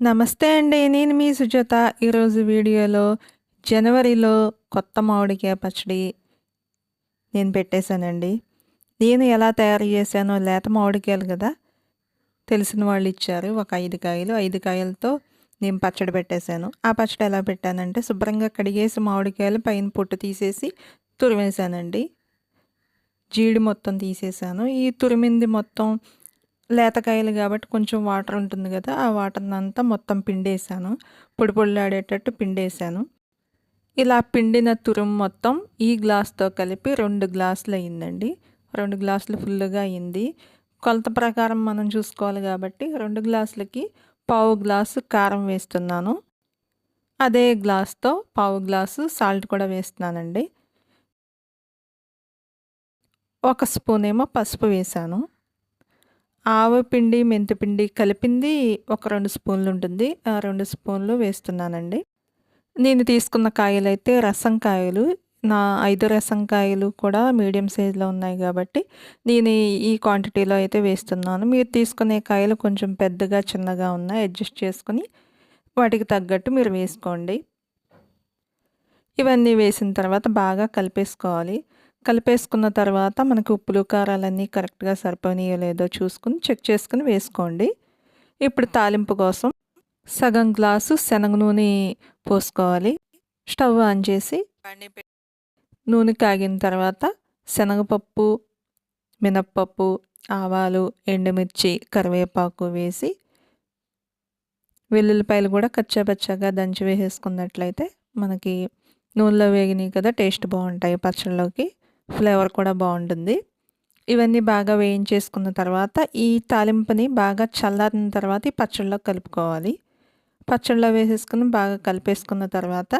నమస్తే అండి. నేను మీ సుజాత. ఈరోజు వీడియోలో జనవరిలో కొత్త మామిడికాయ పచ్చడి నేను పెట్టేశానండి. నేను ఎలా తయారు చేశానో లేత మామిడికాయలు కదా! తెలిసిన వాళ్ళు ఇచ్చారు. ఒక ఐదు కాయలు, ఐదు కాయలతో నేను పచ్చడి పెట్టేశాను. ఆ పచ్చడి ఎలా పెట్టానంటే శుభ్రంగా కడిగేసి మామిడికాయలు పైన పొట్టు తీసేసి తురిమేశానండి. జీడి మొత్తం తీసేసాను. ఈ తురిమింది మొత్తం లేతకాయలు కాబట్టి కొంచెం వాటర్ ఉంటుంది కదా! ఆ వాటర్‌నంతా మొత్తం పిండేసాను. పొడి పొడిలాడేటట్టు పిండేసాను. ఇలా పిండిన తురుం మొత్తం ఈ గ్లాస్‌తో కలిపి రెండు గ్లాసులు అయిందండి. రెండు గ్లాసులు ఫుల్లుగా అయింది. కొలత ప్రకారం మనం చూసుకోవాలి కాబట్టి రెండు గ్లాసులకి పావు గ్లాసు కారం వేస్తున్నాను. అదే గ్లాస్‌తో పావు గ్లాసు సాల్ట్ కూడా వేస్తున్నానండి. ఒక స్పూన్ ఏమో పసుపు వేశాను. ఆవపిండి, మెంతిపిండి కలిపింది ఒక రెండు స్పూన్లు ఉంటుంది. ఆ రెండు స్పూన్లు వేస్తున్నానండి. నేను తీసుకున్న కాయలైతే రసం కాయలు. నా ఐదు రసం కాయలు కూడా మీడియం సైజులో ఉన్నాయి కాబట్టి నేను ఈ క్వాంటిటీలో అయితే వేస్తున్నాను. మీరు తీసుకునే కాయలు కొంచెం పెద్దగా, చిన్నగా ఉన్నాయి. అడ్జస్ట్ చేసుకొని వాటికి తగ్గట్టు మీరు వేసుకోండి. ఇవన్నీ వేసిన తర్వాత బాగా కలిపేసుకోవాలి. కలిపేసుకున్న తర్వాత మనకు ఉప్పులు, కారాలన్నీ కరెక్ట్‌గా సరిపోయినాయో లేదో చూసుకుని చెక్ చేసుకుని వేసుకోండి. ఇప్పుడు తాలింపు కోసం సగం గ్లాసు శనగ నూనె పోసుకోవాలి. స్టవ్ ఆన్ చేసి నూనె కాగిన తర్వాత శనగపప్పు, మినప్పప్పు, ఆవాలు, ఎండుమిర్చి, కరివేపాకు వేసి వెల్లుల్లిపాయలు కూడా కచ్చాపచ్చాగా దంచి వేసేసుకున్నట్లయితే మనకి నూనెలో వేగినాయి కదా! టేస్ట్ బాగుంటాయి పచ్చళ్ళలోకి ఫ్లేవర్ కూడా బాగుంటుంది. ఇవన్నీ బాగా వేయించేసుకున్న తర్వాత ఈ తాలింపుని బాగా చల్లారిన తర్వాత ఈ పచ్చళ్ళలో కలుపుకోవాలి. పచ్చడిలో వేసేసుకుని బాగా కలిపేసుకున్న తర్వాత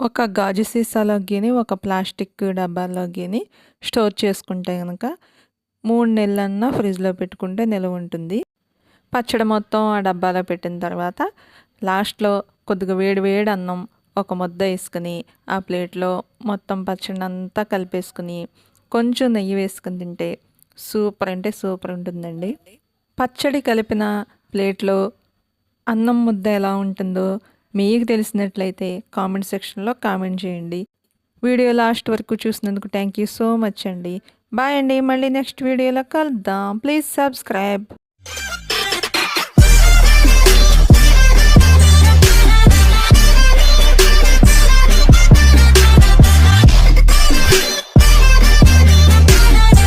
ఒక గాజు సీసాలో గిని, ఒక ప్లాస్టిక్ డబ్బాలో గిని స్టోర్ చేసుకుంటే కనుక మూడు నెలలన్నా ఫ్రిడ్జ్‌లో పెట్టుకుంటే నిలవ ఉంటుంది. పచ్చడి మొత్తం ఆ డబ్బాలో పెట్టిన తర్వాత లాస్ట్‌లో కొద్దిగా వేడి వేడి అన్నం ఒక ముద్ద వేసుకుని ఆ ప్లేట్‌లో మొత్తం పచ్చడినంతా కలిపేసుకుని కొంచెం నెయ్యి వేసుకుని తింటే సూపర్ అంటే సూపర్ ఉంటుందండి. పచ్చడి కలిపిన ప్లేట్‌లో అన్నం ముద్ద ఎలా ఉంటుందో మీకు తెలిసినట్లయితే కామెంట్ సెక్షన్‌లో కామెంట్ చేయండి. వీడియో లాస్ట్ వరకు చూసినందుకు థ్యాంక్ యూ సో మచ్ అండి. బాయ్ అండి. మళ్ళీ నెక్స్ట్ వీడియోలో కలుద్దాం. Please subscribe.